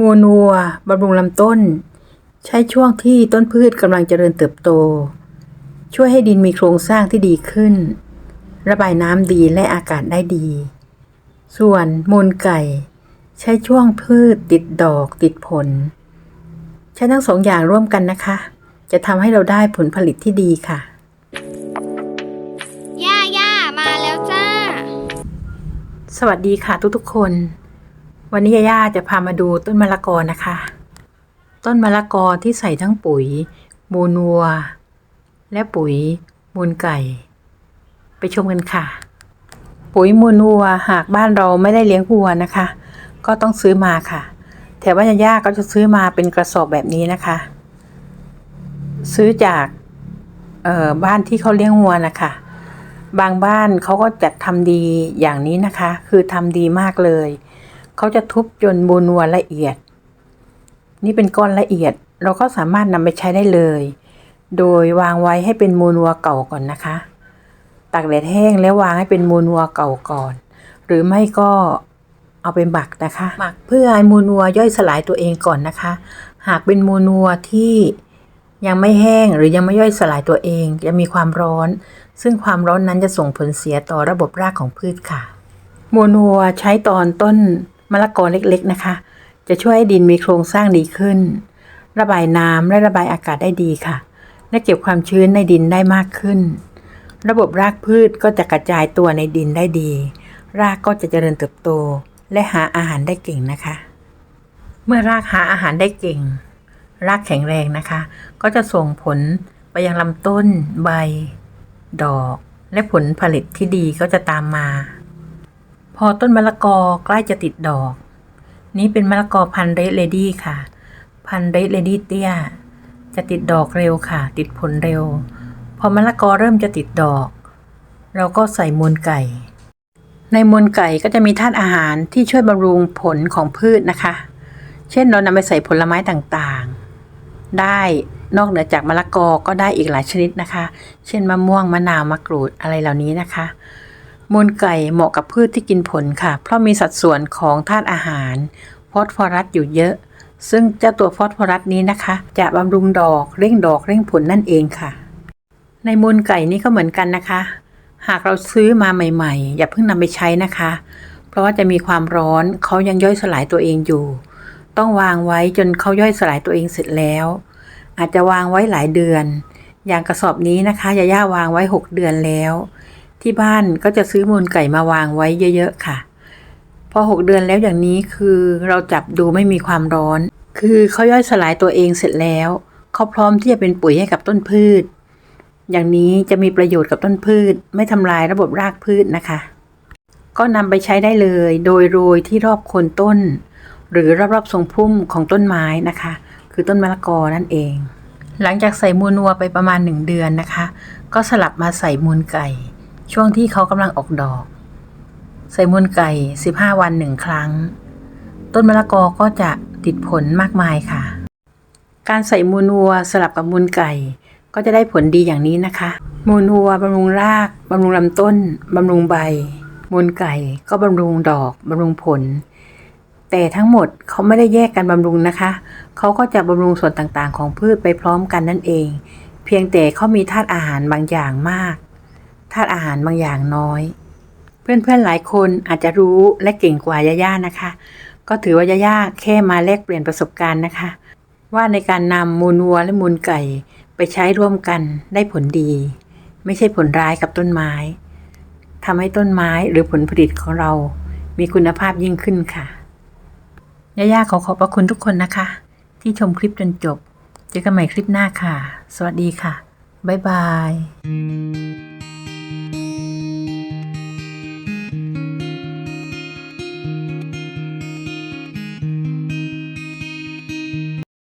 มูลวัวบำรุงลำต้น ใช้ช่วงที่ต้นพืชกำลังเจริญเติบโต ช่วยให้ดินมีโครงสร้างที่ดีขึ้น ระบายน้ำดีและอากาศได้ดี ส่วนมูลไก่ ใช้ช่วงพืชติดดอกติดผล ใช้ทั้งสองอย่างร่วมกันนะคะ จะทำให้เราได้ผลผลิตที่ดีค่ะย่าย่ามาแล้วจ้า สวัสดีค่ะทุกๆคน วันนี้ย่าจะพามาดูต้นมะละกอนะคะ ต้นมะละกอที่ใส่ทั้งปุ๋ย มูลวัว และปุ๋ย มูลไก่ ไปชมกันค่ะ ปุ๋ยมูลวัวหากบ้านเราไม่ได้เลี้ยงวัวนะคะ ก็ต้องซื้อมาค่ะแถวบ้านย่าก็จะซื้อมาเป็นกระสอบแบบนี้นะคะ ซื้อจากบ้านที่เขาเลี้ยงวัวนะคะ บางบ้านเขาก็จัดทำดีอย่างนี้นะคะ คือทำดีมากเลย เขาจะทุบจนมูลวัวละเอียด นี่เป็นก้อนละเอียด เราก็สามารถนำไปใช้ได้เลย โดยวางไว้ให้เป็นมูลวัวเก่าก่อนนะคะตากแดดแห้งแล้ววางให้เป็นมูลวัวเก่าก่อน หรือไม่ก็เอาไปหมักนะคะ หมักเพื่อให้มูลวัวย่อยสลายตัวเองก่อนนะคะ หากเป็นมูลวัวที่ยังไม่แห้งหรือยังไม่ย่อยสลายตัวเอง จะมีความร้อน ซึ่งความร้อนนั้นจะส่งผลเสียต่อระบบรากของพืชค่ะมูลวัวใช้ตอนต้น มะละกอเล็กๆนะคะ จะช่วยให้ดินมีโครงสร้างดีขึ้น ระบายน้ำและระบายอากาศได้ดีค่ะ และเก็บความชื้นในดินได้มากขึ้น ระบบรากพืชก็จะกระจายตัวในดินได้ดี รากก็จะเจริญเติบโต และหาอาหารได้เก่งนะคะ เมื่อรากหาอาหารได้เก่ง รากแข็งแรงนะคะ ก็จะส่งผลไปยังลำต้น ใบ ดอก และผลผลิตที่ดีก็จะตามมา อต้นมะละกอใกล้จะติดดอก นี้เป็นมะละกอพันธุ์เรดเลดี้ค่ะ พันธุ์เรดเลดี้เตี้ย จะติดดอกเร็วค่ะ ติดผลเร็ว พอมะละกอเริ่มจะติดดอก เราก็ใส่มูลไก่ ในมูลไก่ก็จะมีธาตุอาหารที่ช่วยบำรุงผลของพืชนะคะ เช่นเรานำไปใส่ผลไม้ต่างๆ ได้นอกเหนือจากมะละกอก็ได้อีกหลายชนิดนะคะ เช่นมะม่วงมะนาวมะกรูดอะไรเหล่านี้นะคะ มูลไก่เหมาะกับพืชที่กินผลค่ะ เพราะมีสัดส่วนของธาตุอาหาร ฟอสฟอรัสอยู่เยอะ ซึ่งเจ้าตัวฟอสฟอรัสนี้นะคะ จะบำรุงดอกเร่งดอกเร่งผลนั่นเองค่ะ ในมูลไก่นี้ก็เหมือนกันนะคะ หากเราซื้อมาใหม่ ๆ อย่าเพิ่งนำไปใช้นะคะ เพราะว่าจะมีความร้อนเขายังย่อยสลายตัวเองอยู่ ต้องวางไว้จนเขาย่อยสลายตัวเองเสร็จแล้ว อาจจะวางไว้หลายเดือน อย่างกระสอบนี้นะคะยาย่าวางไว้ 6 เดือนแล้ว ที่บ้านก็จะซื้อมูลไก่มาวางไว้เยอะๆค่ะ พอ 6 เดือนแล้วอย่างนี้คือเราจับดูไม่มีความร้อน คือเขาย่อยสลายตัวเองเสร็จแล้วเขาพร้อมที่จะเป็นปุ๋ยให้กับต้นพืช อย่างนี้จะมีประโยชน์กับต้นพืช ไม่ทำลายระบบรากพืชนะคะ ก็นำไปใช้ได้เลยโดยโรยที่รอบโคนต้น หรือรอบๆทรงพุ่มของต้นไม้นะคะ คือต้นมะละกอนั่นเอง หลังจากใส่มูลวัวไปประมาณ 1 เดือนนะคะ ก็สลับมาใส่มูลไก่ ช่วงที่เขากำลังออกดอก ใส่มูลไก่ 15 วันหนึ่งครั้ง ต้นมะละกอก็จะติดผลมากมายค่ะ การใส่มูลวัวสลับกับมูลไก่ ก็จะได้ผลดีอย่างนี้นะคะ มูลวัวบำรุงรากบำรุงลำต้นบำรุงใบ มูลไก่ก็บำรุงดอกบำรุงผล แต่ทั้งหมดเขาไม่ได้แยกกันบำรุงนะคะ เขาก็จะบำรุงส่วนต่างๆ ของพืชไปพร้อมกันนั่นเอง เพียงแต่เขามีธาตุอาหารบางอย่างมาก ธาตุอาหารบางอย่างน้อย เพื่อนๆหลายคนอาจจะรู้และเก่งกว่าย่าๆนะคะ ก็ถือว่าย่าๆแค่มาแลกเปลี่ยนประสบการณ์นะคะ ว่าในการนำมูลวัวและมูลไก่ไปใช้ร่วมกันได้ผลดี ไม่ใช่ผลร้ายกับต้นไม้ทำให้ต้นไม้หรือผลผลิตของเรามีคุณภาพยิ่งขึ้นค่ะย่าๆขอขอบพระคุณทุกคนนะคะ ที่ชมคลิปจนจบ เจอกันใหม่คลิปหน้าค่ะ สวัสดีค่ะ บ๊ายบาย